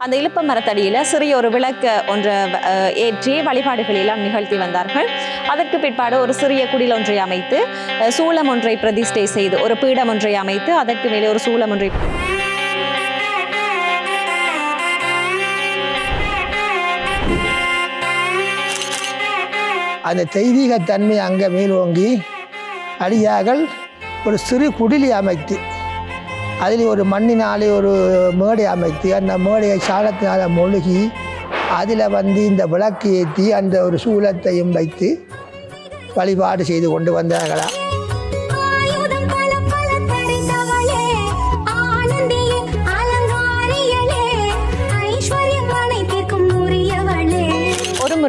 அந்த இழுப்ப மரத்தடியில் சிறிய ஒரு விளக்கு ஒன்றை ஏற்றி வழிபாடுகள் எல்லாம் நிகழ்த்தி வந்தார்கள். அதற்கு பிற்பாடு ஒரு சிறிய குடில் ஒன்றை அமைத்து சூளம் ஒன்றை பிரதிஷ்டை செய்து ஒரு பீடம் ஒன்றை அமைத்து அதற்கு மேலே ஒரு சூளம் ஒன்றை அந்த தெய்வீகத்தன்மை அங்கே மேலோங்கி அடியார்கள் ஒரு சிறு குடிலி அமைத்து அதில் ஒரு மண்ணினாலே ஒரு மேடை அமைத்து அந்த மேடையை சாணத்தினால் மொழுகி அதில் வந்து இந்த விளக்கு ஏற்றி அந்த ஒரு சூலத்தையும் வைத்து வழிபாடு செய்து கொண்டு வந்தார்களாம்.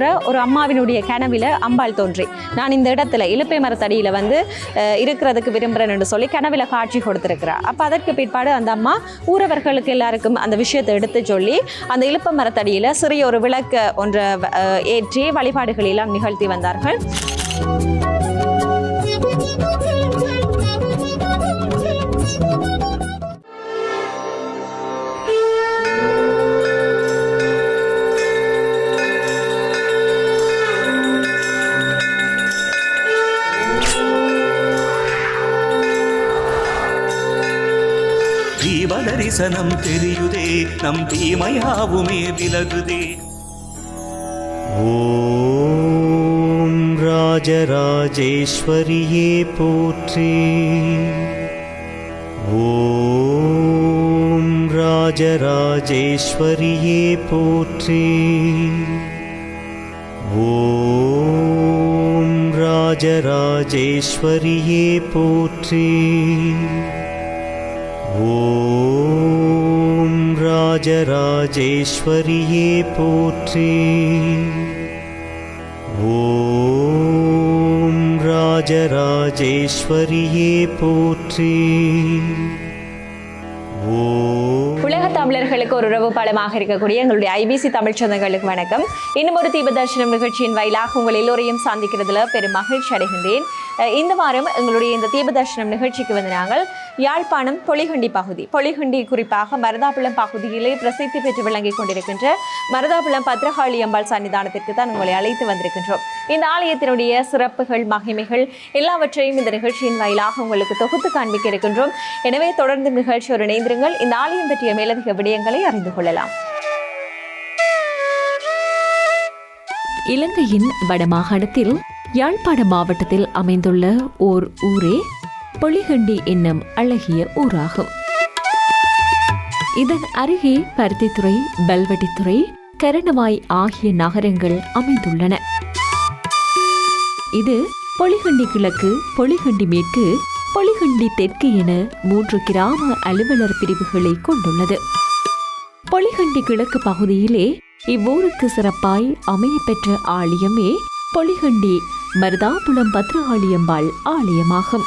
ஒரு ஒரு அம்மாவினுடைய கனவில் அம்பாள் தோன்றி. நான் இந்த இடத்துல இலுப்பை மரத்தடியில் வந்து இருக்கிறதுக்கு விரும்புகிறேன் என்று சொல்லி கனவில் காட்சி கொடுத்திருக்கிறா. அப்போ அதற்கு பிற்பாடு அந்த அம்மா ஊரவர்களுக்கு எல்லாருக்கும் அந்த விஷயத்தை எடுத்து சொல்லி அந்த இலுப்பை மரத்தடியில் சிறிய ஒரு விளக்கு ஒன்றை ஏற்றி வழிபாடுகளெல்லாம் நிகழ்த்தி வந்தார்கள். ஜீவதரிசனம் தெரியுதே நம் தீமையாவுமே விலகுதே. ஓம் ராஜராஜேஸ்வரியே போற்றி. ஓம் ராஜராஜேஸ்வரியே போற்றி. ஓம் ராஜராஜேஸ்வரியே போற்றி. ஓம் ராஜராஜேஸ்வரியே போற்றி. ஓம் ராஜராஜேஸ்வரியே போற்றி. உலக தமிழர்களுக்கு ஒரு உறவு பாலமாக இருக்கக்கூடிய எங்களுடைய ஐபிசி தமிழ் சொந்தங்களுக்கு வணக்கம். இன்னும் ஒரு தீப தரிசனம் நிகழ்ச்சியின் வாயிலாக உங்கள் எல்லோரையும் சந்திக்கிறதுல பெரும் மகிழ்ச்சி அடைகின்றேன். இந்த வாரம் எங்களுடைய இந்த தீபதர்ஷனம் நிகழ்ச்சிக்கு வந்து நாங்கள் யாழ்ப்பாணம் பொலிகண்டி பகுதி. பொலிகண்டி குறிப்பாக மருதாபுளம் பகுதியிலே பிரசித்தி பெற்று விளங்கிக் கொண்டிருக்கின்ற மருதாபுளம் பத்ரகாளி அம்பாள் சன்னிதானத்திற்கு தான் உங்களை அழைத்து வந்திருக்கின்றோம். இந்த ஆலயத்தினுடைய சிறப்புகள் மகிமைகள் எல்லாவற்றையும் இந்த நிகழ்ச்சியின் வாயிலாக உங்களுக்கு தொகுத்து காண்பிக்க இருக்கின்றோம். எனவே தொடர்ந்து நிகழ்ச்சியோடு இணைந்திருங்கள். இந்த ஆலயம் பற்றிய மேலதிக விடயங்களை அறிந்து கொள்ளலாம். இலங்கையின் வடமாகாணத்தில் யாழ்ப்பாண மாவட்டத்தில் அமைந்துள்ள ஓர் ஊரே பொலிகண்டி என்னும் அழகிய ஊராகும். இதன் அருகே பருத்தித்துறை பல்வெட்டித்துறை கரணவாய் ஆகிய நகரங்கள் அமைந்துள்ளன. இது பொலிகண்டி கிழக்கு பொலிகண்டி மேற்கு பொலிகண்டி தெற்கு என மூன்று கிராம அலுவலர் பிரிவுகளை கொண்டுள்ளது. பொலிகண்டி கிழக்கு பகுதியிலே இவ்வூருக்கு சிறப்பாய் அமையப்பெற்ற ஆலயமே பொலிகண்டி மருதாபுலம் பத்ரகாளியம்பாள் ஆலயமாகும்.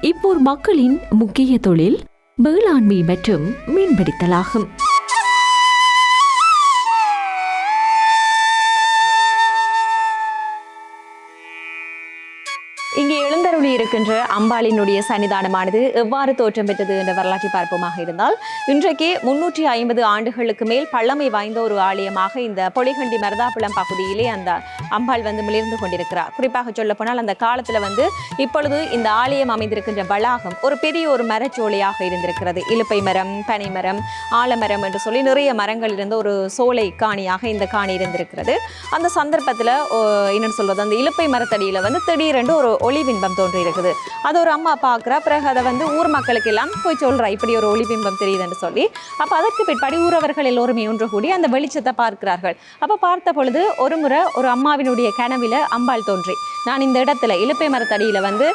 இப்போர் மக்களின் முக்கிய தொழில் வேளாண்மை மற்றும் மீன்பிடித்தலாகும். இருக்கின்ற அம்பாளினுடைய சன்னிதானமானது எவ்வாறு தோற்றம் பெற்றது என்ற வரலாற்றை பார்ப்போமாக இருந்தால் இன்றைக்கு முன்னூற்றி ஐம்பது ஆண்டுகளுக்கு மேல் பழமை வாய்ந்த ஒரு ஆலயமாக இந்த பொலிகண்டி மருதாப்புலம் பகுதியிலே அந்த அம்பாள் வந்து மிளிர்ந்து கொண்டிருக்கிறார். குறிப்பாக சொல்ல போனால் அந்த காலத்தில் வந்து இப்பொழுது இந்த ஆலயம் அமைந்திருக்கின்ற வளாகம் ஒரு பெரிய ஒரு மரச்சோலையாக இருந்திருக்கிறது. இலுப்பை மரம் பனை மரம் ஆலமரம் என்று சொல்லி நிறைய மரங்கள் இருந்த ஒரு சோலை காணியாக இந்த காணி இருந்திருக்கிறது. அந்த சந்தர்ப்பத்தில் என்னென்னு சொல்வது அந்த இலுப்பை மரத்தடியில் வந்து திடீரென்று ஒரு ஒளி ஒளிபிம்பம் தோன்றியிருக்கிறது. போகுது. அது ஒரு அம்மா பார்க்குறா. பிறகு அதை வந்து ஊர் மக்களுக்கு எல்லாம் போய் சொல்கிறா இப்படி ஒரு ஒளிபிம்பம் தெரியுதுன்னு சொல்லி. அப்போ அதற்கு பிற்பாடு ஊரவர்கள் எல்லோருமே ஒன்று கூடி அந்த வெளிச்சத்தை பார்க்கிறார்கள். அப்போ பார்த்த பொழுது ஒரு முறை ஒரு அம்மாவினுடைய கனவில் அம்பாள் தோன்றி நான் இந்த இடத்துல இலுப்பை மரத்தடியில் வந்து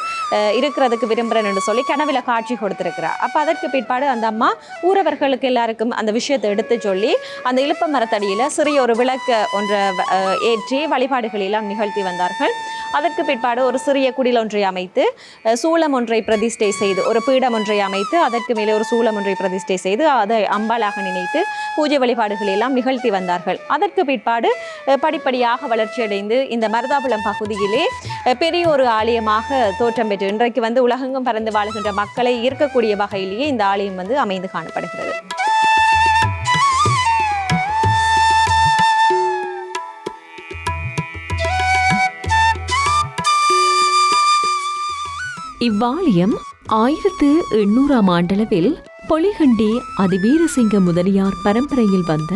இருக்கிறதுக்கு விரும்புகிறேன் என்று சொல்லி கனவில் காட்சி கொடுத்திருக்கிறா. அப்போ அதற்கு பிற்பாடு அந்த அம்மா ஊரவர்களுக்கு எல்லாருக்கும் அந்த விஷயத்தை எடுத்து சொல்லி அந்த இலுப்ப மரத்தடியில் சிறிய ஒரு விளக்கு ஒன்றை ஏற்றி வழிபாடுகளெல்லாம் நிகழ்த்தி வந்தார்கள். அதற்கு பிற்பாடு ஒரு சிறிய குடில் ஒன்றை அமைத்து சூளம் ஒன்றை பிரதிஷ்டை செய்து ஒரு பீடம் ஒன்றை அமைத்து அதற்கு மேலே ஒரு சூளம் ஒன்றை பிரதிஷ்டை செய்து அதை அம்பாளாக நினைத்து பூஜை வழிபாடுகள் எல்லாம் நிகழ்த்தி வந்தார்கள். அதற்கு பிற்பாடு அஹ், படிப்படியாக வளர்ச்சியடைந்து இந்த மருதாபுலம் பகுதியிலே பெரிய ஒரு ஆலயமாக தோற்றம் பெற்று இன்றைக்கு வந்து உலகெங்கும் பறந்து வாழுகின்ற மக்களை ஈர்க்கக்கூடிய வகையிலேயே இந்த ஆலயம் வந்து அமைந்து காணப்படுகிறது. இவ்வாலயம் ஆயிரத்து எண்ணூறாம் ஆண்டளவில் பொலிகண்டி அதிவீரசிங்க முதலியார் பரம்பரையில் வந்த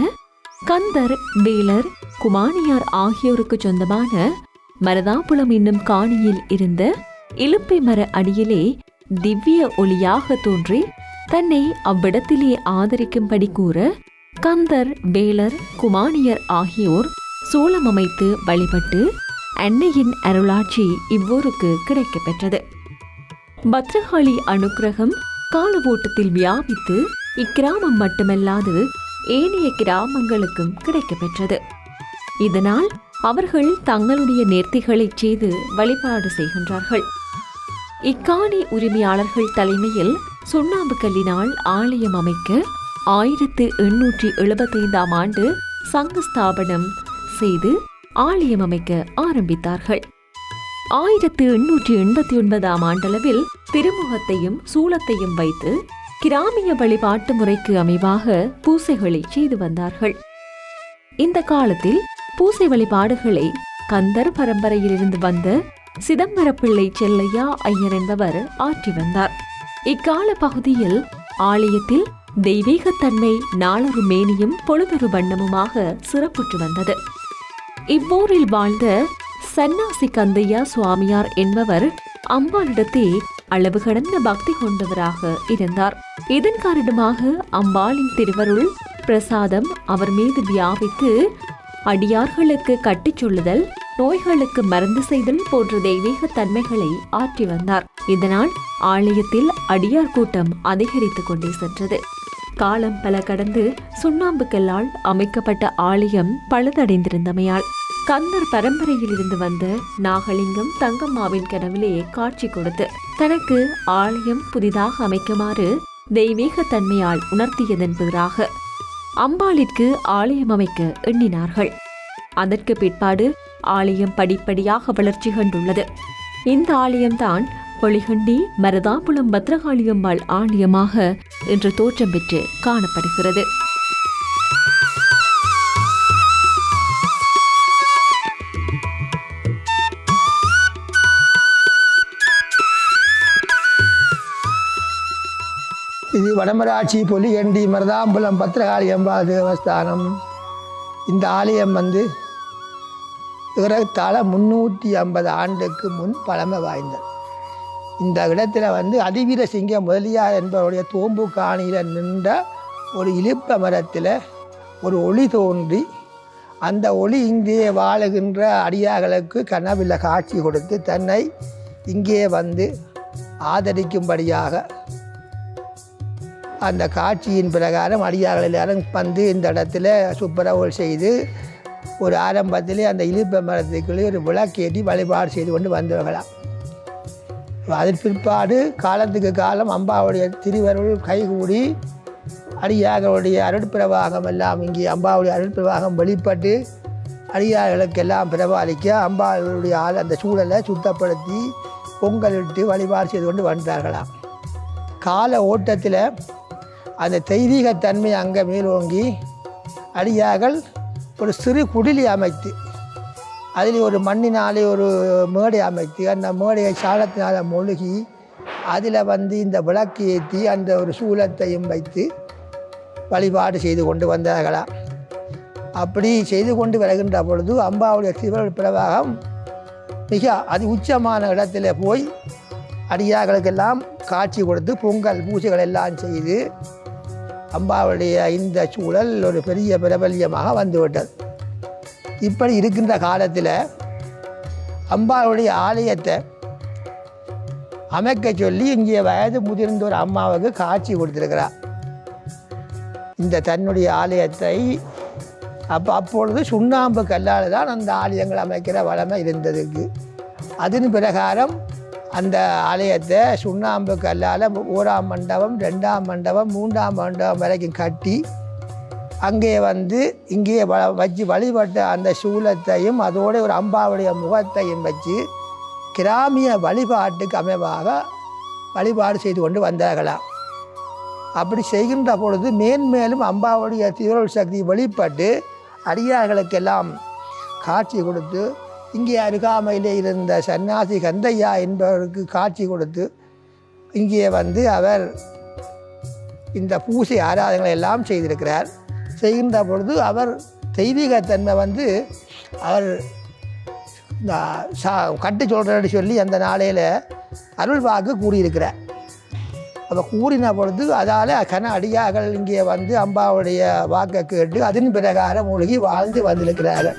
கந்தர் வேலர் குமானியார் ஆகியோருக்கு சொந்தமான மரதாபுலம் என்னும் காணியில் இருந்த இலுப்பை மர அடியிலே திவ்ய ஒளியாக தோன்றி தன்னை அவ்விடத்திலே ஆதரிக்கும்படி கூற கந்தர் வேலர் குமானியர் ஆகியோர் சூளம் அமைத்து வழிபட்டு அன்னையின் அருளாட்சி இவ்வூருக்கு கிடைக்கப் பெற்றது பத்ரகாளி அனுக்கிரகம் காலவோட்டத்தில் வியாபித்து இக்கிராமம் மட்டுமல்லாது ஏனைய கிராமங்களுக்கும் கிடைக்கப்பெற்றது. இதனால் அவர்கள் தங்களுடைய நேர்த்திகளைச் செய்து வழிபாடு செய்கின்றார்கள். இக்காணி உரிமையாளர்கள் தலைமையில் சுண்ணாம்பு கல்லினால் ஆலயம் அமைக்க ஆயிரத்து எண்ணூற்றி எழுபத்தைந்தாம் ஆண்டு சங்க ஸ்தாபனம் செய்து ஆலயம் அமைக்க ஆரம்பித்தார்கள். ஆயிரத்து எண்ணூற்றி எண்பத்தி ஒன்பதாம் ஆண்டளவில் திருமுகத்தையும் சூலத்தையும் வைத்து கிராமிய வழிபாட்டு முறைக்கு அமைவாக பூசைகளை செய்து வந்தார்கள். இந்த காலத்தில் பூசை வழிபாடுகளை கந்தர் பரம்பரையிலிருந்து வந்த சிதம்பரப்பிள்ளை செல்லையா ஐயர் என்பவர் ஆற்றி வந்தார். இக்கால பகுதியில் ஆலயத்தில் தெய்வீகத்தன்மை நாளொரு மேனியும் பொழுதொரு வண்ணமுமாக சிறப்புற்று வந்தது. இவ்வூரில் வாழ்ந்த சன்னாசி கந்தையா சுவாமியார் என்பவர் அம்பாளிடத்தே அளவு கடந்த பக்தி கொண்டவராக இருந்தார். இதன் காரணமாக அம்பாளின் திருவருள் பிரசாதம் அவர் மீது வியாபித்து அடியார்களுக்கு கட்டிச் சொல்லுதல் நோய்களுக்கு மருந்து செய்தல் போன்ற தெய்வீக தன்மைகளை ஆற்றி வந்தார். இதனால் ஆலயத்தில் அடியார் கூட்டம் அதிகரித்துக் கொண்டே சென்றது. காலம் பல கடந்து சுண்ணாம்புக்கல்லால் அமைக்கப்பட்ட ஆலயம் பழுதடைந்திருந்தமையால் கந்தர் பரம்பரையில் இருந்து வந்த நாகலிங்கம் தங்கம்மாவின் கனவிலே காட்சி கொடுத்து தனக்கு ஆலயம் புதிதாக அமைக்குமாறு தெய்வீக தன்மையால் உணர்த்தியதென்பதாக அம்பாளிற்கு ஆலயம் அமைக்க எண்ணினார்கள். அதற்கு பிற்பாடு ஆலயம் படிப்படியாக வளர்ச்சி கண்டுள்ளது. இந்த ஆலயம்தான் பொலிகண்டி மரதாபுலம் பத்ரகாளியம்மாள் ஆலயமாக இன்று தோற்றம் பெற்று காணப்படுகிறது. இது வடமராட்சி பொலிகண்டி மருதாம்புலம் பத்திரகாளி அம்பாள் தேவஸ்தானம். இந்த ஆலயம் வந்து ஏறத்தாழ முன்னூற்றி ஐம்பது ஆண்டுக்கு முன் பழமை வாய்ந்தது. இந்த இடத்துல வந்து அதிவீர சிங்க முதலியார் என்பவருடைய தோம்பு காணியில் நின்ற ஒரு இலுப்ப மரத்தில் ஒரு ஒளி தோன்றி அந்த ஒளி இங்கே வாழுகின்ற அடியார்களுக்கு கனவில் காட்சி கொடுத்து தன்னை இங்கே வந்து ஆதரிக்கும்படியாக அந்த காட்சியின் பிரகாரம் அடியார்கள் எல்லாரும் வந்து இந்த இடத்துல சுப்பரவுகள் செய்து ஒரு ஆரம்பத்திலே அந்த இழுப்ப மரத்துக்குள்ளே ஒரு விளக்கேற்றி வழிபாடு செய்து கொண்டு வந்தவர்களாம். அதன் பிற்பாடு காலத்துக்கு காலம் அம்பாவுடைய திருவருள் கைகூடி அடியார்களுடைய அருட்பிரவாகம் எல்லாம் இங்கே அம்பாவுடைய அருட்பிரவாகம் வெளிப்பட்டு அடியார்களுக்கெல்லாம் பிரபாலிக்க அம்பாளுடைய ஆள் அந்த சூழலை சுத்தப்படுத்தி பொங்கலிட்டு வழிபாடு செய்து கொண்டு வந்தார்களாம். கால ஓட்டத்தில் அந்த தெய்வீகத்தன்மை அங்கே மேலோங்கி அடியார்கள் ஒரு சிறு குடிலி அமைத்து அதில் ஒரு மண்ணினாலே ஒரு மேடை அமைத்து அந்த மேடையை சாலத்தினால் மொழுகி அதில் வந்து இந்த விளக்கு ஏற்றி அந்த ஒரு சூலத்தையும் வைத்து வழிபாடு செய்து கொண்டு வந்தார்களாம் அப்படி செய்து கொண்டு வருகின்ற பொழுது அம்பாவுடைய சிவன் பிரவாகம் மிக அதி உச்சமான இடத்துல போய் அடியார்களுக்கெல்லாம் காட்சி கொடுத்து பொங்கல் பூஜைகள் எல்லாம் செய்து அம்பாவுடைய இந்த சூழல் ஒரு பெரிய பிரபல்யமாக வந்துவிட்டது. இப்படி இருக்கின்ற காலத்தில் அம்பாளுடைய ஆலயத்தை அமைக்க சொல்லி இங்கே வயது முதிர்ந்த ஒரு அம்மாவுக்கு காட்சி கொடுத்துருக்கிறார். இந்த தன்னுடைய ஆலயத்தை அப்போ அப்பொழுது சுண்ணாம்பு கல்லால் தான் அந்த ஆலயங்கள் அமைக்கிற வளமை இருந்ததுக்கு அதன் பிரகாரம் அந்த ஆலயத்தை சுண்ணாம்பு கல்லால் ஓராம் மண்டபம் ரெண்டாம் மண்டபம் மூன்றாம் மண்டபம் வரைக்கும் கட்டி அங்கே வந்து இங்கே வ வச்சு வழிபட்ட அந்த சூலத்தையும் அதோட ஒரு அம்பாவுடைய முகத்தையும் வச்சு கிராமிய வழிபாட்டுக்கு அமைவாக வழிபாடு செய்து கொண்டு வந்தார்களாம். அப்படி செய்கின்ற பொழுது மேன்மேலும் அம்பாவுடைய தீவிரல் சக்தி வெளிப்பட்டு அடியார்களுக்கெல்லாம் காட்சி கொடுத்து இங்கே அருகாமையிலே இருந்த சன்னாசி கந்தையா என்பவருக்கு காட்சி கொடுத்து இங்கே வந்து அவர் இந்த பூசை ஆராதனைகளை எல்லாம் செய்திருக்கிறார். செய்கின்ற பொழுது அவர் தெய்வீகத்தன்மை வந்து அவர் இந்த சா கட்டு சொல்கிறேன்னு சொல்லி அந்த நாளையில் அருள் வாக்கு கூறியிருக்கிறார். அப்போ கூறின பொழுது அதால் கன அடியார்கள் இங்கே வந்து அம்பாவுடைய வாக்கை கேட்டு அதன் பிரகாரம் மூழ்கி வாழ்ந்து வந்திருக்கிறார்கள்.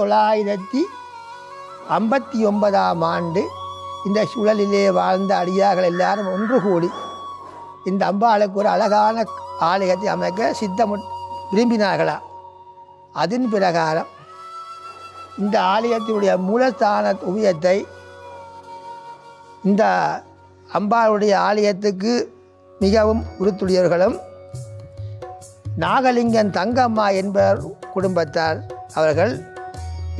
தொள்ளாயிரத்தி ஐம்பத்தி ஒன்பதாம் ஆண்டு இந்த சுழலிலே வாழ்ந்த அடியார்கள் எல்லாரும் ஒன்று கூடி இந்த அம்பாளுக்கு ஒரு அழகான ஆலயத்தை அமைக்க சித்தமு விரும்பினார்களாம் அதன் பிரகாரம் இந்த ஆலயத்தினுடைய மூலஸ்தான உயத்தை இந்த அம்பாளுடைய ஆலயத்துக்கு மிகவும் உறுத்துடையவர்களும் நாகலிங்கன் தங்கம்மா என்பவர் குடும்பத்தார் அவர்கள்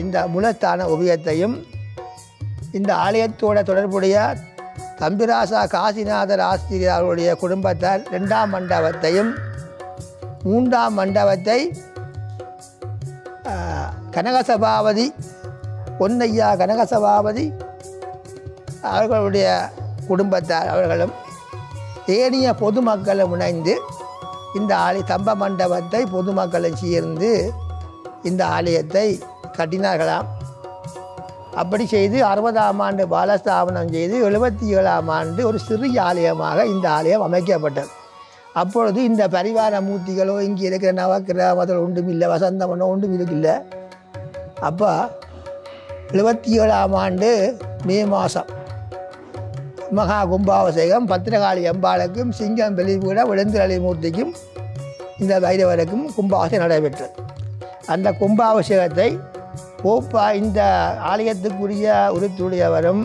இந்த முலத்தான ஓவியத்தையும் இந்த ஆலயத்தோட தொடர்புடைய தம்பிராசா காசிநாதர் ஆசிரியர் அவருடைய குடும்பத்தார் ரெண்டாம் மண்டபத்தையும் மூன்றாம் மண்டபத்தை கனகசபாவதி கனகசபாபதி பொன்னையா கனகசபாபதி அவர்களுடைய குடும்பத்தார் அவர்களும் ஏனைய பொதுமக்களும் இணைந்து இந்த ஆலய தம்ப மண்டபத்தை பொதுமக்களும் சேர்ந்து இந்த ஆலயத்தை கட்டினார்களாம் அப்படி செய்து அறுபதாம் ஆண்டு பாலஸ்தாபனம் செய்து எழுபத்தி ஏழாம் ஆண்டு ஒரு சிறிய ஆலயமாக இந்த ஆலயம் அமைக்கப்பட்டது. அப்பொழுது இந்த பரிவார மூர்த்திகளோ இங்கே இருக்கிற நவக்கிரகத்தில் ஒன்றும் இல்லை வசந்தமனோ ஒன்றும் இல்லை அப்போ எழுபத்தி ஏழாம் ஆண்டு மே மாதம் மகா கும்பாபிஷேகம் பத்திரகாளி அம்பாளுக்கும் சிங்கம் வெளிவிட விழுந்துரளி மூர்த்திக்கும் இந்த வைரவருக்கும் கும்பாபிஷேகம் நடைபெற்றது. அந்த கும்பாபிஷேகத்தை போப்பா இந்த ஆலயத்துக்குரிய உருத்துடையவரும்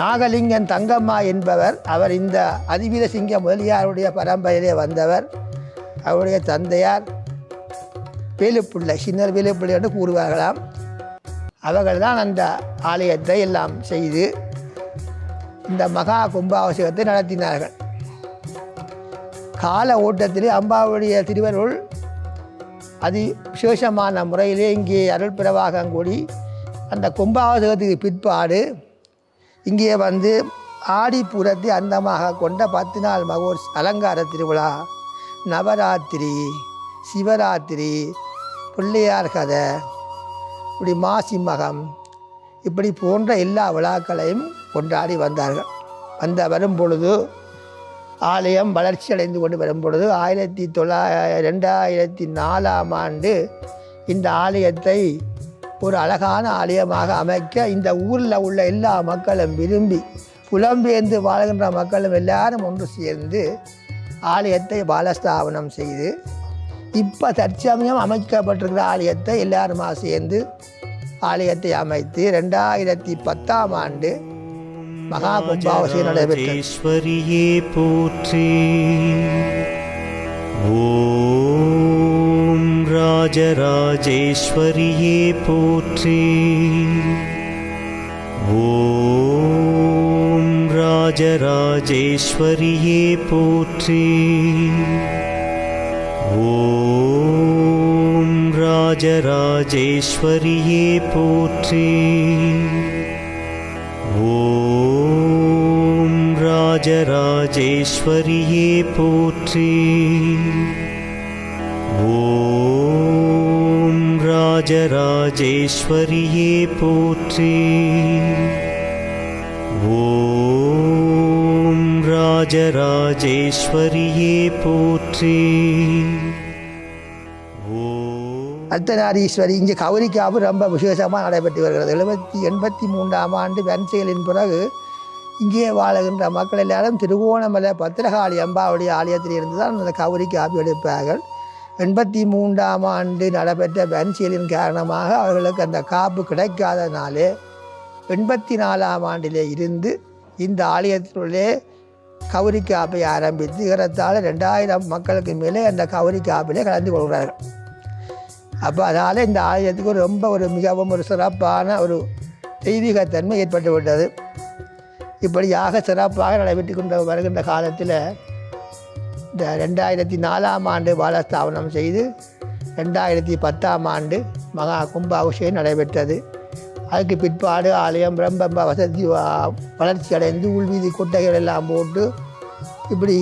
நாகலிங்கன் தங்கம்மா என்பவர் அவர் இந்த அதிவீர சிங்க முதலியாருடைய பரம்பரையிலே வந்தவர் அவருடைய தந்தையார் வேலுப்பிள்ளை சின்னர் வேலுப்பிள்ளை என்று கூறுவார்களாம். அவர்கள் தான் அந்த ஆலயத்தை எல்லாம் செய்து இந்த மகா கும்பாபிஷேகத்தை நடத்தினார்கள். கால ஓட்டத்திலே அம்பாவுடைய திருவருள் அது விசேஷமான முறையிலே இங்கே அருள் பிரவாகம் கூடி அந்த கும்பாபிஷேகத்துக்கு பிற்பாடு இங்கே வந்து ஆடிப்புறத்தை அந்தமாக கொண்ட பத்து நாள் மகோர் அலங்கார திருவிழா நவராத்திரி சிவராத்திரி பிள்ளையார் கதை இப்படி மாசி மகம் இப்படி போன்ற எல்லா விழாக்களையும் கொண்டாடி வந்தார்கள். வந்த வரும் பொழுது ஆலயம் வளர்ச்சி அடைந்து கொண்டு வரும் பொழுது ஆயிரத்தி தொள்ளா ரெண்டாயிரத்தி நாலாம் ஆண்டு இந்த ஆலயத்தை ஒரு அழகான ஆலயமாக அமைக்க இந்த ஊரில் உள்ள எல்லா மக்களும் விரும்பி புலம்பெயர்ந்து வாழ்கின்ற மக்களும் எல்லாரும் ஒன்று சேர்ந்து ஆலயத்தை பாலஸ்தாபனம் செய்து இப்போ தற்சமயம் அமைக்கப்பட்டிருக்கிற ஆலயத்தை எல்லாருமா சேர்ந்து ஆலயத்தை அமைத்து ரெண்டாயிரத்தி பத்தாம் ஆண்டு மகா கும்பாபிஷேகம் நடைபெற்றது போற்றி. ஓம் ராஜராஜேஸ்வரியே போற்றி. ஓம் ராஜராஜேஸ்வரியே போற்றி. ஓம் ராஜராஜேஸ்வரியே போற்றி. ராஜராஜேஸ்வரியே போற்றி. ஓம் ராஜராஜேஸ்வரியே போற்றி. ஓம் ராஜராஜேஸ்வரியே போற்றி. அர்த்தநாரீஸ்வரி இங்கே கௌரிக்காவு ரொம்ப விசேஷமாக நடைபெற்று வருகிறது. எழுபத்தி எண்பத்தி மூன்றாம் ஆண்டு வன்செயலின் பிறகு இங்கே வாழுகின்ற மக்கள் எல்லாரும் திருகோணமலை பத்திரகாளி அம்பாவுடைய ஆலயத்தில் இருந்து தான் அந்த கவுரி காப்பி எடுப்பார்கள். எண்பத்தி மூன்றாம் ஆண்டு நடைபெற்ற வன்செயலின் காரணமாக அவர்களுக்கு அந்த காப்பு கிடைக்காதனாலே எண்பத்தி நாலாம் ஆண்டிலே இருந்து இந்த ஆலயத்தினுள்ளே கௌரி காப்பை ஆரம்பித்து ஏறத்தாழ ரெண்டாயிரம் மக்களுக்கு மேலே அந்த கௌரி காப்பிலே கலந்து கொள்கிறார்கள். அப்போ அதனால் இந்த ஆலயத்துக்கு ரொம்ப ஒரு மிகவும் ஒரு சிறப்பான ஒரு தெய்வீகத்தன்மை ஏற்பட்டு விட்டது இப்படியாக சிறப்பாக நடைபெற்று கொண்டு வருகின்ற காலத்தில் இந்த ரெண்டாயிரத்தி நாலாம் ஆண்டு பாலஸ்தாபனம் செய்து ரெண்டாயிரத்தி பத்தாம் ஆண்டு மகா கும்பாபிஷேகம் நடைபெற்றது. அதுக்கு பிற்பாடு ஆலயம் ரொம்ப ரொம்ப வசதி வளர்ச்சி அடைந்து உள்வீதி கொட்டைகள் எல்லாம் போட்டு இப்படி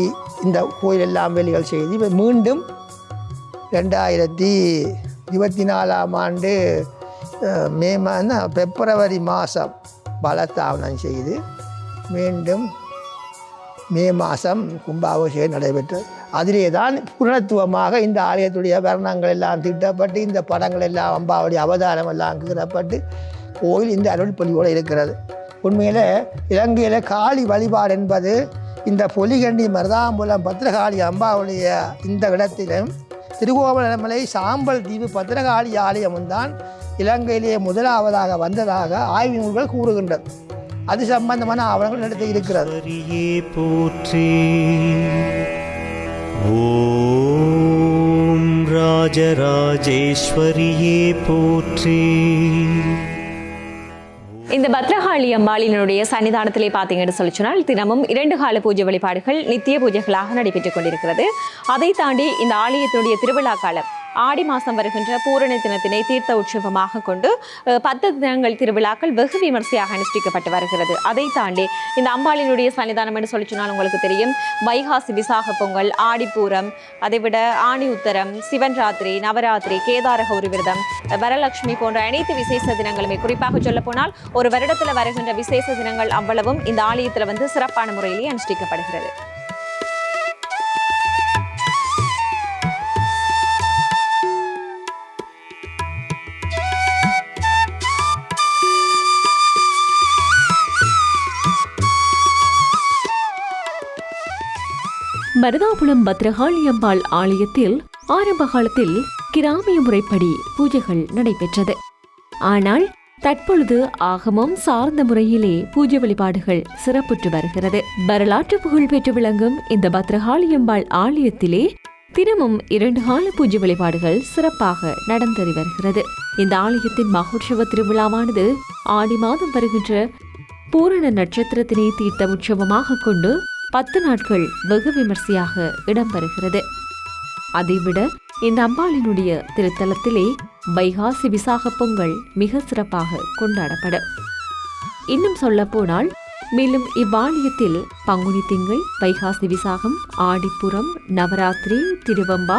இந்த கோயில் எல்லாம் வேலைகள் செய்து இப்ப மீண்டும் ரெண்டாயிரத்தி இருபத்தி நாலாம் ஆண்டு மே பிப்ரவரி மாதம் பலஸ்தாபனம் செய்து மீண்டும் மே மாதம் கும்பாபிஷேகம் நடைபெற்றது அதிலே தான் புனத்துவமாக இந்த ஆலயத்துடைய வர்ணங்கள் எல்லாம் திட்டப்பட்டு இந்த படங்கள் எல்லாம் அம்பாவுடைய அவதாரம் எல்லாம் கீறப்பட்டு கோயில் இந்த அருள் பொலிவோடு இருக்கிறது. உண்மையில் இலங்கையில் காளி வழிபாடு என்பது இந்த பொலிகண்டி மருதாம்புலம் பத்திரகாளி அம்பாவுடைய இந்த இடத்திலும் திருகோவலமலை சாம்பல் தீவு பத்திரகாளி ஆலயமும் தான் இலங்கையிலேயே முதலாவதாக வந்ததாக ஆய்வு நூல்கள் கூறுகின்றது அது சம்பந்தமான ஆவணங்கள் நடத்தி இருக்கிறது போற்றி. ஓம் ராஜராஜேஸ்வரியே போற்றி. இந்த பத்ரகாளி அம்பாளினுடைய சன்னிதானத்திலே பார்த்தீங்கன்னு சொல்லி சொன்னால் தினமும் இரண்டு கால பூஜை வழிபாடுகள் நித்திய பூஜைகளாக நடைபெற்றுக் கொண்டிருக்கிறது. அதை தாண்டி இந்த ஆலயத்தினுடைய திருவிழா காலம் ஆடி மாதம் வருகின்ற பூரண தினத்தினை தீர்த்த உற்சவமாக கொண்டு பத்து தினங்கள் திருவிழாக்கள் வெகு விமர்சையாக அனுஷ்டிக்கப்பட்டு வருகிறது. அதை தாண்டி இந்த அம்பாளினுடைய சன்னிதானம் என்று சொல்லி சொன்னால் உங்களுக்கு தெரியும். வைகாசி விசாக பொங்கல் ஆடிப்பூரம் அதைவிட ஆணி உத்தரம் சிவன் ராத்திரி நவராத்திரி கேதார கௌரி விரதம் வரலட்சுமி போன்ற அனைத்து விசேஷ தினங்களுமே குறிப்பாக சொல்ல போனால் ஒரு வருடத்தில் வருகின்ற விசேஷ தினங்கள் அவ்வளவும் இந்த ஆலயத்தில் வந்து சிறப்பான முறையிலேயே அனுஷ்டிக்கப்படுகிறது. மருதாபுளம் பத்ரகாளி அம்பாள் ஆலயத்தில் ஆரம்ப காலத்தில் கிராமிய முறைப்படி பூஜைகள் நடைபெற்றது. ஆனால் தற்பொழுது ஆகமம் சார்ந்த முறையிலே பூஜை வழிபாடுகள் சிறப்புற்று வருகிறது. வரலாற்று புகழ் பெற்று விளங்கும் இந்த பத்ரகாளியம்பாள் ஆலயத்திலே தினமும் இரண்டு கால பூஜை வழிபாடுகள் சிறப்பாக நடந்தறி வருகிறது. இந்த ஆலயத்தின் மகோற்சவ திருவிழாவானது ஆடி மாதம் வருகின்ற பூரண நட்சத்திரத்தினை தீர்த்த உற்சவமாக கொண்டு பத்து நாட்கள் வெகு விமர்சையாக இடம்பெறுகிறது. அதைவிட இந்த அம்பாளினுடைய திருத்தலத்திலே வைகாசி விசாக பொங்கல் மிக சிறப்பாக கொண்டாடப்படும் இன்னும் சொல்ல போனால் மேலும் இவ்வாலயத்தில் பங்குனி திங்கள் வைகாசி விசாகம் ஆடிப்புறம் நவராத்திரி திருவம்பா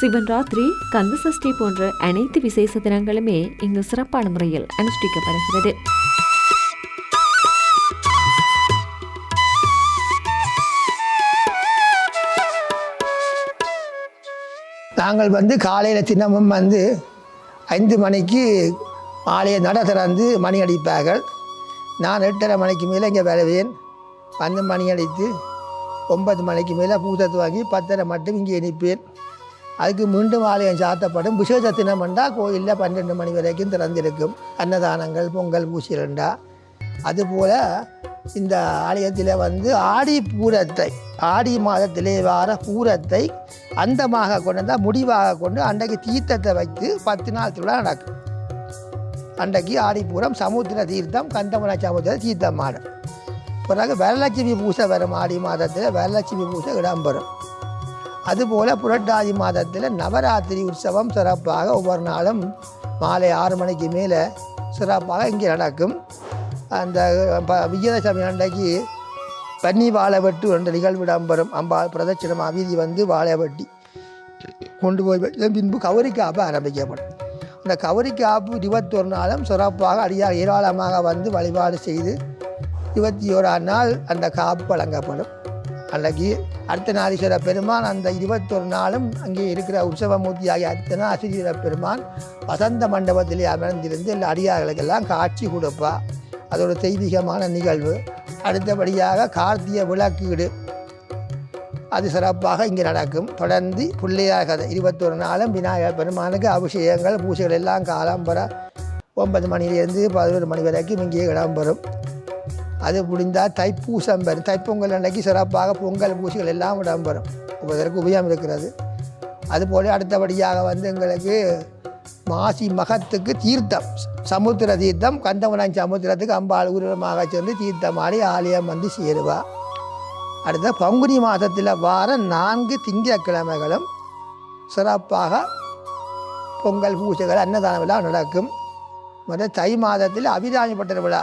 சிவன் ராத்திரி கந்தசஷ்டி போன்ற அனைத்து விசேஷ தினங்களுமே இங்கு சிறப்பான முறையில் அனுஷ்டிக்கப்படுகிறது. நாங்கள் வந்து காலையில் தினமும் வந்து ஐந்து மணிக்கு ஆலய நட திறந்து மணி அடிப்பார்கள். நான் எட்டரை மணிக்கு மேலே இங்கே வருவேன். வந்து மணி அடித்து ஒன்பது மணிக்கு மேலே பூசத்து வாங்கி பத்தரை மட்டும் இங்கே நிற்பேன் அதுக்கு மீண்டும் ஆலயம் சாத்தப்படும். விசேஷ தினமண்டா கோயிலில் பன்னெண்டு மணி வரைக்கும் திறந்திருக்கும். அன்னதானங்கள் பொங்கல் பூசிரண்டா. அதுபோல் இந்த ஆலயத்தில் வந்து ஆடி பூரத்தை ஆடி மாதத்திலே வார பூரத்தை அந்தமாக கொண்டு வந்தால் முடிவாக கொண்டு அன்றைக்கு தீர்த்தத்தை வைத்து பத்து நாள் திருவிழா நடக்கும். அன்றைக்கு ஆடிப்பூரம் சமுத்திர தீர்த்தம் கந்தமன சமுத்திர தீர்த்தம் ஆடும் பிறகு வரலட்சுமி பூசை வரும் ஆடி மாதத்தில் வரலட்சுமி பூசை இடம்பெறும். அதுபோல் புரட்டாதி மாதத்தில் நவராத்திரி உற்சவம் சிறப்பாக ஒவ்வொரு நாளும் மாலை ஆறு மணிக்கு மேலே சிறப்பாக இங்கே நடக்கும். அந்த ப- விஜயதசமி அன்றைக்கு பன்னி வாழை வெட்டு என்ற நிகழ்வு இடம்பெறும். அம்பாள் பிரதட்சிணம் அவீதி வந்து வாழை வெட்டி கொண்டு போய் பின்பு கவரி காப்பு ஆரம்பிக்கப்படும். அந்த கவரி காப்பு இருபத்தொரு நாளும் சிறப்பாக அடியார் ஏராளமாக வந்து வழிபாடு செய்து இருபத்தி ஓராம் நாள் அந்த காப்பு வழங்கப்படும். அன்றைக்கு அர்த்தநாரீஸ்வர பெருமான் அந்த இருபத்தொரு நாளும் அங்கே இருக்கிற உற்சவமூர்த்தியாகிய அர்த்தநாசீஸ்வர பெருமான் வசந்த மண்டபத்திலே அமர்ந்திருந்து அடியார்களுக்கெல்லாம் காட்சி கொடுப்பா. அது ஒரு தெய்வீகமான நிகழ்வு. அடுத்தபடியாக கார்த்திகை விளக்கீடு. அது சிறப்பாக இங்கே நடக்கும். தொடர்ந்து பிள்ளையார் கதை இருபத்தொரு நாளும் விநாயகர் பெருமானுக்கு அபிஷேகங்கள் பூஜைகள் எல்லாம் காலம்பர ஒன்பது மணிலேருந்து பதினொரு மணி வரைக்கும் இங்கே இடம்பெறும். அது முடிந்தால் தைப்பூசம் வரும். தைப்பொங்கல் அன்னைக்கு சிறப்பாக பொங்கல் பூசிகள் எல்லாம் இடம்பெறும். இதற்கு உபயம் இருக்கிறது. அதுபோல அடுத்தபடியாக வந்து எங்களுக்கு மாசி மகத்துக்கு தீர்த்தம். சமுத்திர தீர்த்தம் கந்தவனான் சமுத்திரத்துக்கு அம்பாள் உருவமாக சென்று தீர்த்தமாடி ஆலயம் வந்து சேருவா. அடுத்த பங்குனி மாதத்தில் வார நான்கு திங்கக்கிழமைகளும் சிறப்பாக பொங்கல் பூஜைகள் அன்னதான விழா நடக்கும். மற்ற தை மாதத்தில் அபிராமிப்பட்டர் விழா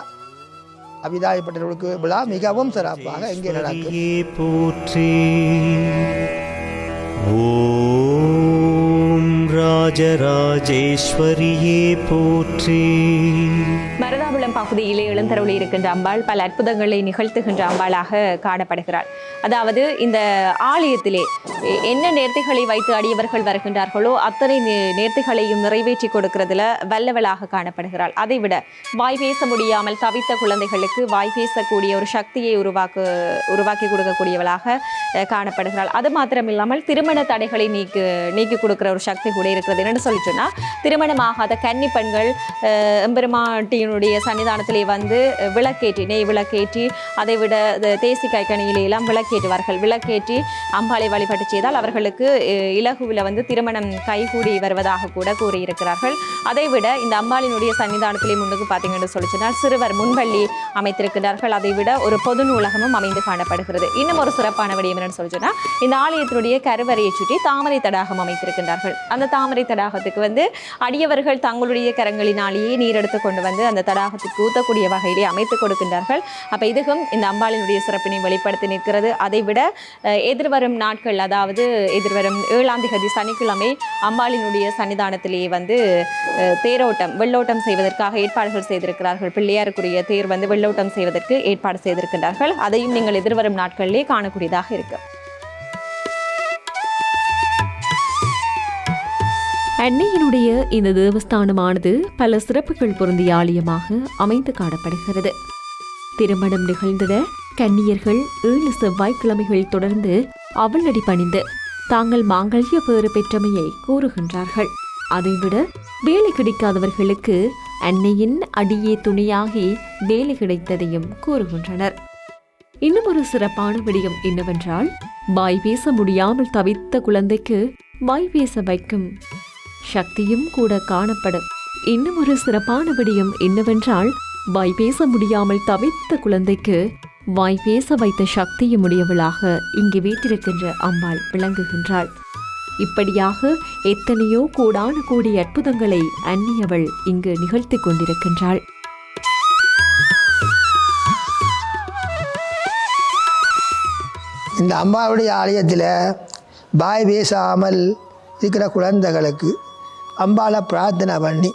அபிராமிப்பட்டர்களுக்கு விழா மிகவும் சிறப்பாக இங்கே நடக்கும். போற்றி. ஓ ராஜராஜேஸ்வரியே போற்றே. பகுதியிலே எழுந்தருளி இருக்கின்ற அம்பாள் பல அற்புதங்களை நிகழ்த்துகின்ற அம்பாளாக காணப்படுகிறாள். அதாவது இந்த ஆலயத்திலே என்ன நேர்த்திகளை வைத்து அடியவர்கள் வருகின்றார்களோ அத்தனை நேர்த்திகளையும் நிறைவேற்றி கொடுக்கிறதுல வல்லவளாக காணப்படுகிறாள். அதைவிட வாய் பேச முடியாமல் தவித்த குழந்தைகளுக்கு வாய் பேசக்கூடிய ஒரு சக்தியை உருவாக்கு உருவாக்கி கொடுக்கக்கூடியவளாக காணப்படுகிறாள். அது மாத்திரமில்லாமல் திருமண தடைகளை நீக்கு நீக்கி கொடுக்கிற ஒரு சக்தி கூட இருக்கிறது. என்னன்னு சொல்லி சொன்னா திருமணமாகாத கன்னி பெண்கள் எம்பெருமாட்டியினுடைய எம்பெருமாட்டியினுடைய சன்னிதானத்திலே வந்து விளக்கேற்றி நெய் விளக்கேற்றி அதை விட இந்த தேசிக்காய் விளக்கேற்றுவார்கள். விளக்கேற்றி அம்பாளை வழிபாட்டு செய்தால் அவர்களுக்கு இலகுவில் வந்து திருமணம் கைகூடி வருவதாக கூட கூறியிருக்கிறார்கள். அதை விட இந்த அம்பாளினுடைய சன்னிதானத்திலே முன்னுக்கு பார்த்தீங்கன்னு சொல்லி சொன்னால் சிறுவர் முன்பள்ளி அமைத்திருக்கிறார்கள். அதை விட ஒரு பொது நூலகமும் அமைந்து காணப்படுகிறது. இன்னும் ஒரு சிறப்பான விடயம் என்னன்னு சொல்லி சொன்னால் இந்த ஆலயத்தினுடைய கருவறையை சுற்றி தாமரை தடாகம் அமைத்திருக்கின்றார்கள். அந்த தாமரை தடாகத்துக்கு வந்து அடியவர்கள் தங்களுடைய கரங்களினாலேயே நீர் எடுத்து கொண்டு வந்து அந்த தடாகத்துக்கு ஊத்தக்கூடிய வகையிலே அமைத்து கொடுக்கின்றார்கள். அப்போ இதுவும் இந்த அம்பாளினுடைய சிறப்பினை வெளிப்படுத்தி நிற்கிறது. அதைவிட எதிர்வரும் நாட்கள் அதாவது எதிர்வரும் ஏழாம் திகதி சனிக்கிழமை அம்பாளினுடைய சன்னிதானத்திலேயே வந்து தேரோட்டம் வெள்ளோட்டம் செய்வதற்காக ஏற்பாடுகள் செய்திருக்கிறார்கள். பிள்ளையாருக்குரிய தேர் வந்து வெள்ளோட்டம் செய்வதற்கு ஏற்பாடு செய்திருக்கின்றார்கள். அதையும் நீங்கள் எதிர்வரும் நாட்களிலே காணக்கூடியதாக இருக்குது அன்னையினுடைய இந்த தேவஸ்தானமானது பல சிறப்புகள் பொருந்திய ஆலயமாக அமைந்து காணப்படுகிறது. திருமணம் நிகழ்ந்திட கன்னியர்கள் ஏழு செவ்வாய்க்கிழமைகள் தொடர்ந்து அவளடி பணிந்து தாங்கள் மாங்கல்ய பேறு பெற்றமையை கூறுகின்றார்கள். அதைவிட வேலை கிடைக்காதவர்களுக்கு அன்னையின் அடியே துணையாகி வேலை கிடைத்ததையும் கூறுகின்றனர். இன்னும் ஒரு சிறப்பான விடயம் என்னவென்றால் வாய் பேச முடியாமல் தவித்த குழந்தைக்கு வாய் பேச வைக்கும் சக்தியும் கூட காணப்படும். இன்னும் ஒரு சிறப்பான விடயம் என்னவென்றால் வாய் பேச முடியாமல் தவித்த குழந்தைக்கு வாய் பேச வைத்த சக்தியும் உடையவளாக இங்கு வீட்டிருக்கின்ற அம்மாள் விளங்குகின்றாள். இப்படியாக எத்தனையோ கூடான கூடி அற்புதங்களை அன்னியவள் இங்கு நிகழ்த்தி கொண்டிருக்கின்றாள். இந்த அம்மாவுடைய ஆலயத்தில் பாய் பேசாமல் இருக்கிற குழந்தைகளுக்கு அம்பாளை பிரார்த்தனை பண்ணி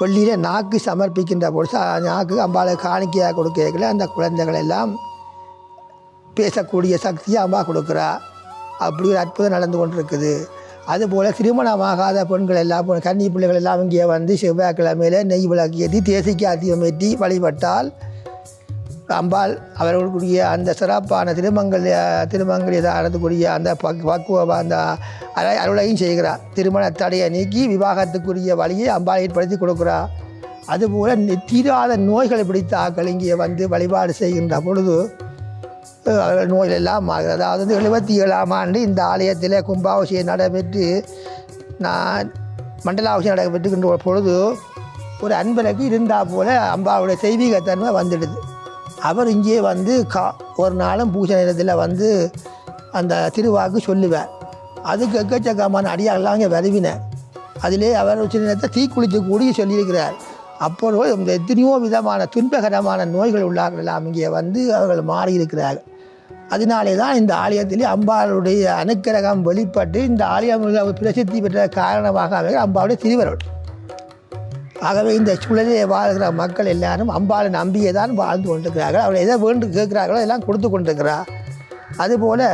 வெள்ளியில் நாக்கு சமர்ப்பிக்கின்ற பொழுது நாக்கு அம்பாளை காணிக்கையாக கொடுக்கல அந்த குழந்தைகள் எல்லாம் பேசக்கூடிய சக்தியை அம்மா கொடுக்குறா. அப்படி ஒரு அற்புதம் நடந்து கொண்டிருக்குது. அதுபோல் திருமணமாகாத பெண்கள் எல்லாம் கன்னி பிள்ளைகள் எல்லாம் இங்கே வந்து செவ்வாய்க்கிழமையில் நெய் விளக்கு ஏற்றி தேசிக்கு அதிகம் ஏற்றி வழிபட்டால் அம்பாள் அவர்களுக்குரிய அந்த சிறப்பான திருமங்கல் திருமங்கலியதானத்துக்குரிய அந்த பக் பக்குவ அந்த அரை- அருளையும் செய்கிறார். திருமண தடையை நீக்கி விவாகத்துக்குரிய வழியை அம்பாள் ஏற்படுத்தி கொடுக்குறார். அதுபோல் தீராத நோய்களை பிடித்த ஆக்கள் இங்கே வந்து வழிபாடு செய்கின்ற பொழுது அவர்கள் நோய்கள் எல்லாம் ஆகிறது அதாவது வந்து எழுபத்தி ஏழாம் ஆண்டு இந்த ஆலயத்தில் கும்பாபிஷேகம் நடைபெற்று நான் மண்டலாபிஷேகம் நடைபெற்றுக்கின்ற பொழுது ஒரு அன்பருக்கு இருந்தால் போல அம்பாவுடைய தெய்வீகத்தன்மை வந்துடுது. அவர் இங்கே வந்து கா ஒரு நாளும் பூஜை நேரத்தில் வந்து அந்த திருவாக்கு சொல்லுவார். அதுக்கு எக்கச்சக்கமான அடியாரெல்லாம் இங்கே வருவினேன் அதிலே அவர் சில நேரத்தை தீக்குளித்து கூடி சொல்லியிருக்கிறார். அப்போது இந்த எத்தனையோ விதமான துன்பகரமான நோய்கள் உள்ளாகலாம் இங்கே வந்து அவர்கள் மாறியிருக்கிறார்கள். அதனாலே தான் இந்த ஆலயத்திலே அம்பாளுடைய அனுக்கிரகம் வெளிப்பட்டு இந்த ஆலயம் பிரசித்தி பெற்ற காரணமாக அமைகிற அம்பாவுடைய திருவருள். ஆகவே இந்த சூழலிலே வாழ்கிற மக்கள் எல்லாரும் அம்பாளை நம்பியே தான் வாழ்ந்து கொண்டிருக்கிறார்கள். அவள் எதை வேண்டு கேட்கிறார்களோ எல்லாம் கொடுத்து கொண்டிருக்கிறார். அதுபோல்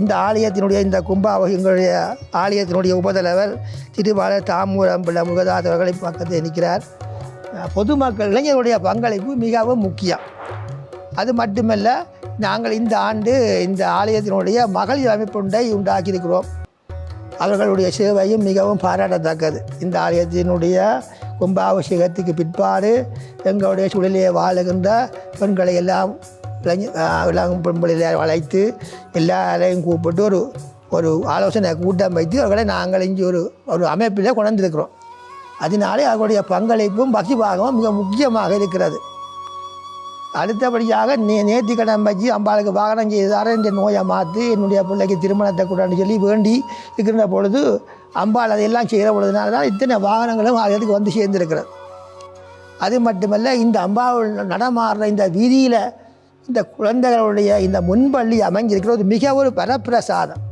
இந்த ஆலயத்தினுடைய இந்த கும்பாவகங்களுடைய ஆலயத்தினுடைய உபதலைவர் திருவாளர் தாமூரம் பிள்ளை முகதாஸ் அவர்களை பக்கத்தில் நிற்கிறார் பொதுமக்கள் இளைஞர்களுடைய பங்களிப்பு மிகவும் முக்கியம். அது மட்டுமல்ல நாங்கள் இந்த ஆண்டு இந்த ஆலயத்தினுடைய மகளிர் அமைப்புண்டை உண்டாக்கியிருக்கிறோம். அவர்களுடைய சேவையும் மிகவும் பாராட்டத்தக்கது. இந்த ஆலயத்தினுடைய கும்பாபிஷேகத்துக்கு பிற்பாடு எங்களுடைய சுழலிலே வாழுகின்ற பெண்களை எல்லாம் இளைஞ- ஆஹ் இளம் பெண்களில் அழைத்து எல்லாரையும் கூப்பிட்டு ஒரு ஒரு ஆலோசனை கூட்டம் வைத்து அவர்களை நாங்கள் இங்கே ஒரு ஒரு அமைப்பில் கொண்டிருக்கிறோம். அதனாலே அவர்களுடைய பங்களிப்பும் பக்தி பாகமும் மிக முக்கியமாக இருக்கிறது. அடுத்தபடியாக நே நேர்த்திக்கடன் வச்சு அம்பாளுக்கு வாகனம் செய்தார இந்த நோயை மாற்றி என்னுடைய பிள்ளைக்கு திருமணத்தை கூடான்னு சொல்லி வேண்டி இருக்கின்ற பொழுது அம்பாள் அதையெல்லாம் செய்கிற பொழுதுனால தான் இத்தனை வாகனங்களும் அதுக்கு வந்து சேர்ந்திருக்கிறது. அது மட்டுமல்ல இந்த அம்பாவில் நடமாடுற இந்த வீதியில் இந்த குழந்தைகளுடைய இந்த முன்பள்ளி அமைஞ்சிருக்கிறது மிக ஒரு பரப்பிரசாதம்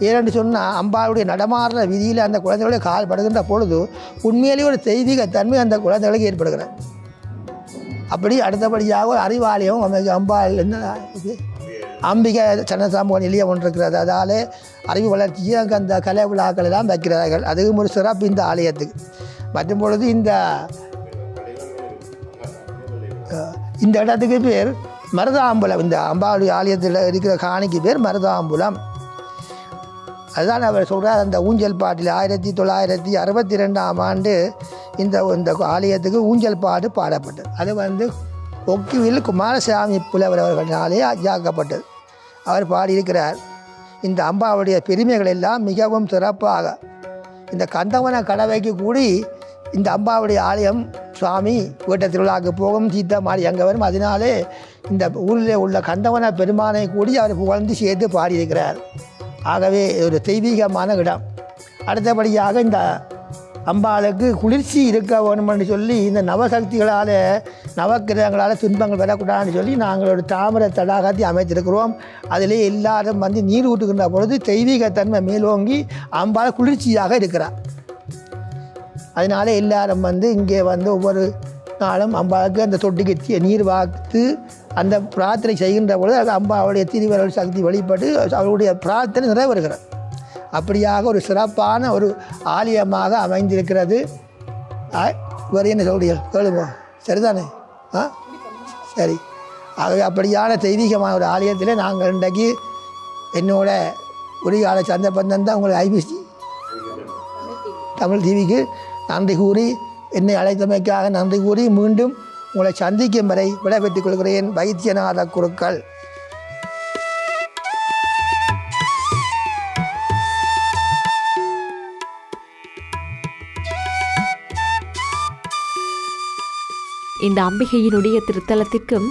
ஏனென்று சொன்னால் அம்பாளுடைய நடமாடுற வீதியில் அந்த குழந்தைகளுடைய கால் படுகின்ற பொழுது உண்மையிலேயே ஒரு தெய்வீக தன்மை அந்த குழந்தைகளுக்கு ஏற்படுகிறது. அப்படி அடுத்தபடியாக ஒரு அறிவாலயம் அமைக்க அம்பாள் என்ன இது? அம்பிகை சன்னசாம்பவன் நிலையம் ஒன்று இருக்கிறது. அதால் அறிவு வளர்ச்சியும் அங்கே அந்த கலை விழாக்கள் எல்லாம் வைக்கிறார்கள். அதுவும் ஒரு சிறப்பு இந்த ஆலயத்துக்கு. மற்றும் பொழுது இந்த இந்த இடத்துக்கு பேர் மருதாம்புலம். இந்த அம்பாளுடைய ஆலயத்தில் இருக்கிற காணிக்கு பேர் மருதாம்புலம். அதுதான் அவர் சொல்கிறார் அந்த ஊஞ்சல் பாட்டில் ஆயிரத்தி தொள்ளாயிரத்தி அறுபத்தி ரெண்டாம் ஆண்டு இந்த இந்த ஆலயத்துக்கு ஊஞ்சல் பாட்டு பாடப்பட்டது. அது வந்து ஒக்கிவில் குமாரசாமி புலவர் அவர்களினாலே அஜாக்கப்பட்டது அவர் பாடியிருக்கிறார். இந்த அம்பாவுடைய பெருமைகள் எல்லாம் மிகவும் சிறப்பாக. இந்த கந்தவன கடவைக்கு கூடி இந்த அம்பாவுடைய ஆலயம் சுவாமி வீட்ட திருவிழாவுக்கு போகும் சீத்தா மாறி அங்கே வரும் அதனாலே இந்த ஊரில் உள்ள கந்தவன பெருமானை கூடி அவர் புகழ்ந்து சேர்த்து பாடியிருக்கிறார். ஆகவே ஒரு தெய்வீகமான இடம். அடுத்தபடியாக இந்த அம்பாளுக்கு குளிர்ச்சி இருக்க வேணும்னு சொல்லி இந்த நவசக்திகளால் நவக்கிரகங்களால் துன்பங்கள் வரக்கூடாதுன்னு சொல்லி நாங்கள் ஒரு தாமிர தடாகத்தை அமைத்திருக்கிறோம். அதிலே எல்லாரும் வந்து நீர் ஊட்டுகின்ற பொழுது தெய்வீகத்தன்மை மேலோங்கி அம்பாள் குளிர்ச்சியாக இருக்கிறார் அதனால எல்லாரும் வந்து இங்கே வந்து ஒவ்வொரு நாளும் அம்பாவுக்கு அந்த தொட்டிக்கு நீர் வார்த்து அந்த பிரார்த்தனை செய்கின்ற பொழுது அது அம்பாவுடைய திருவருள் சக்தி வழிபட்டு அவருடைய பிரார்த்தனை நிறைவேறுகிறது. அப்படியாக ஒரு சிறப்பான ஒரு ஆலயமாக அமைந்திருக்கிறது. ஆ, வேறு என்ன சொல்கிறீங்க கேளுங்க. சரிதானே? ஆ? சரி. ஆகவே அப்படியான தெய்வீகமான ஒரு ஆலயத்தில் நாங்கள் இன்றைக்கு என்னோட உரியாள சந்தர்ப்பந்தம் தான் உங்களை ஐபிசி தமிழ் டிவிக்கு நன்றி கூறி என்னை அழைத்தமைக்காக நன்றி கூறி மீண்டும் உங்களை சந்திக்கும் வரை விடைபெற்றுக் கொள்கிறேன். வைத்தியநாத குருக்கள். இந்த அம்பிகையினுடைய திருத்தலத்திற்கும்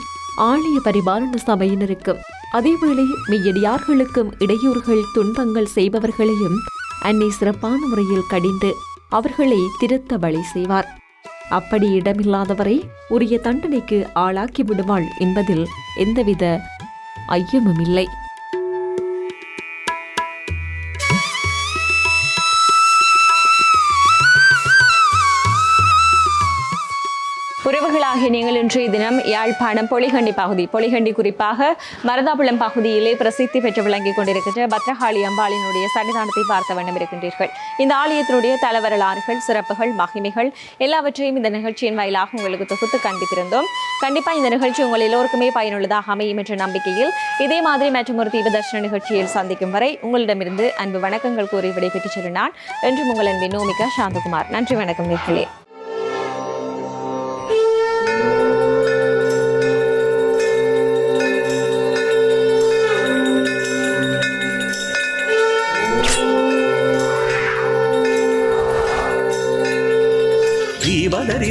ஆலய பரிபாலன சபையினருக்கும் அதேவேளை மெய்யடியார்களுக்கும் இடையூறுகள் துன்பங்கள் செய்பவர்களையும் அன்னை சிறப்பான முறையில் கடிந்து அவர்களை திருத்த வழி செய்வார். அப்படி இடமில்லாதவரை உரிய தண்டனைக்கு ஆளாக்கி விடுவாள் என்பதில் எந்தவித ஐயமும் இல்லை உறவுகளாகிய நீங்கள் இன்றைய தினம் யாழ்ப்பாணம் பொலிகண்டி பகுதி. பொலிகண்டி குறிப்பாக மருதாபுளம் பகுதியிலே பிரசித்தி பெற்று விளங்கிக் கொண்டிருக்கின்ற பத்ரகாளி அம்பாளினுடைய சன்னிதானத்தை பார்த்த வண்ணம் இருக்கின்றீர்கள். இந்த ஆலயத்தினுடைய தலவரலாறுகள் சிறப்புகள் மகிமைகள் எல்லாவற்றையும் இந்த நிகழ்ச்சியின் வாயிலாக உங்களுக்கு தொகுத்து காண்பித்திருந்தோம். கண்டிப்பா இந்த நிகழ்ச்சி உங்கள் எல்லோருக்குமே பயனுள்ளதாக அமையும் என்ற நம்பிக்கையில் இதே மாதிரி மற்றும் ஒரு தீபதர்ஷன நிகழ்ச்சியில் சந்திக்கும் வரை உங்களிடமிருந்து அன்பு வணக்கங்கள் கூறி விடைபெற்று செல்லும் நான். என்றும் உங்கள் அன்பின் நோமிகா சாந்தகுமார். நன்றி வணக்கம் நேர்களே.